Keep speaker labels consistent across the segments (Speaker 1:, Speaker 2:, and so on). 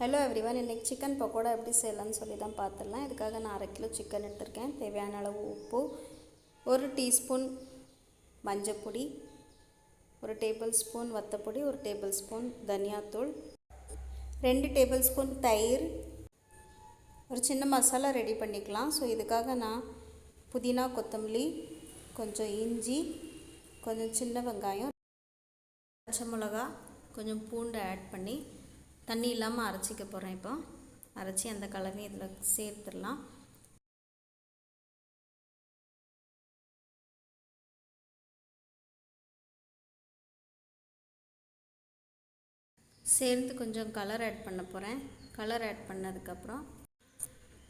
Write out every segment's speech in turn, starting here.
Speaker 1: Hello everyone இன்றைக்கி chicken pakoda எப்படி செய்யலாம்னு சொல்லி தான் பார்த்துடலாம். இதுக்காக நான் அரை கிலோ சிக்கன் எடுத்திருக்கேன். தேவையான அளவு உப்பு ஒரு டீஸ்பூன் மஞ்சப்பொடி ஒரு டேபிள் ஸ்பூன் வத்தப்பொடி ஒரு டேபிள் ஸ்பூன் தனியாத்தூள் ரெண்டு டேபிள் ஸ்பூன் தயிர். ஒரு சின்ன மசாலா ரெடி பண்ணிக்கலாம். ஸோ இதுக்காக நான் புதினா கொத்தமல்லி கொஞ்சம் இஞ்சி கொஞ்சம் சின்ன வெங்காயம் பச்சை மிளகா கொஞ்சம் பூண்டு ஆட் பண்ணி தண்ணி இல்லாமல் அரைச்சிக்க போகிறேன் இப்போ. அரைச்சி அந்த கலரையும் இதில் சேர்த்துடலாம். சேர்த்து கொஞ்சம் கலர் ஆட் பண்ண போகிறேன் கலர் ஆட் பண்ணதுக்கப்புறம்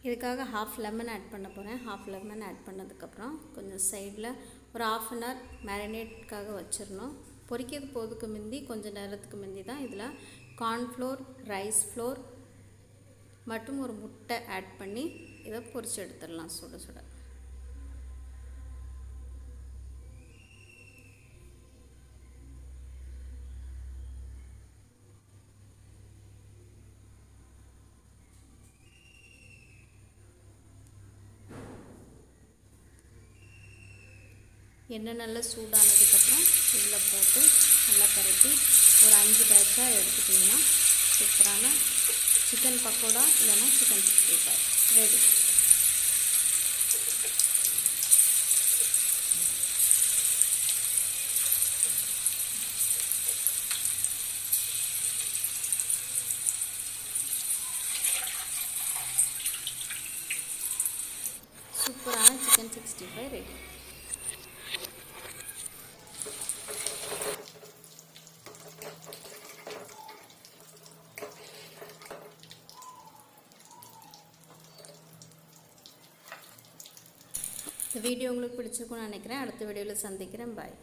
Speaker 1: இதுக்காக ஹாஃப் லெமன் ஆட் பண்ண போகிறேன் ஹாஃப் லெமன் ஆட் பண்ணதுக்கப்புறம் கொஞ்சம் சைடில் ஒரு ஆஃப் அன் ஹவர் மேரினேட்காக வச்சிடணும். பொரிக்கிறது போதுக்கு முந்தி கொஞ்சம் நேரத்துக்கு முந்தி தான் இதில் கார்ன்ஃப்ளோர் ரைஸ் ஃப்ளோர் மற்றும் ஒரு முட்டை ஆட் பண்ணி இதை பொறிச்சு எடுத்துடலாம் சுட சுட. எண்ணெய் நல்லா சூடானதுக்கப்புறம் இதில் போட்டு நல்லா பரட்டி ஒரு அஞ்சு பேட்சாக எடுத்துட்டிங்கன்னா சூப்பரான சிக்கன் பக்கோடா இல்லைன்னா சிக்கன் சிக்ஸ்டி ஃபைவ் ரெடி சூப்பரான சிக்கன் சிக்ஸ்டி ஃபைவ் ரெடி இந்த வீடியோ உங்களுக்கு பிடிச்சிருக்கும்னு நினைக்கிறேன். அடுத்த வீடியோவில் சந்திக்கிறேன். பாய்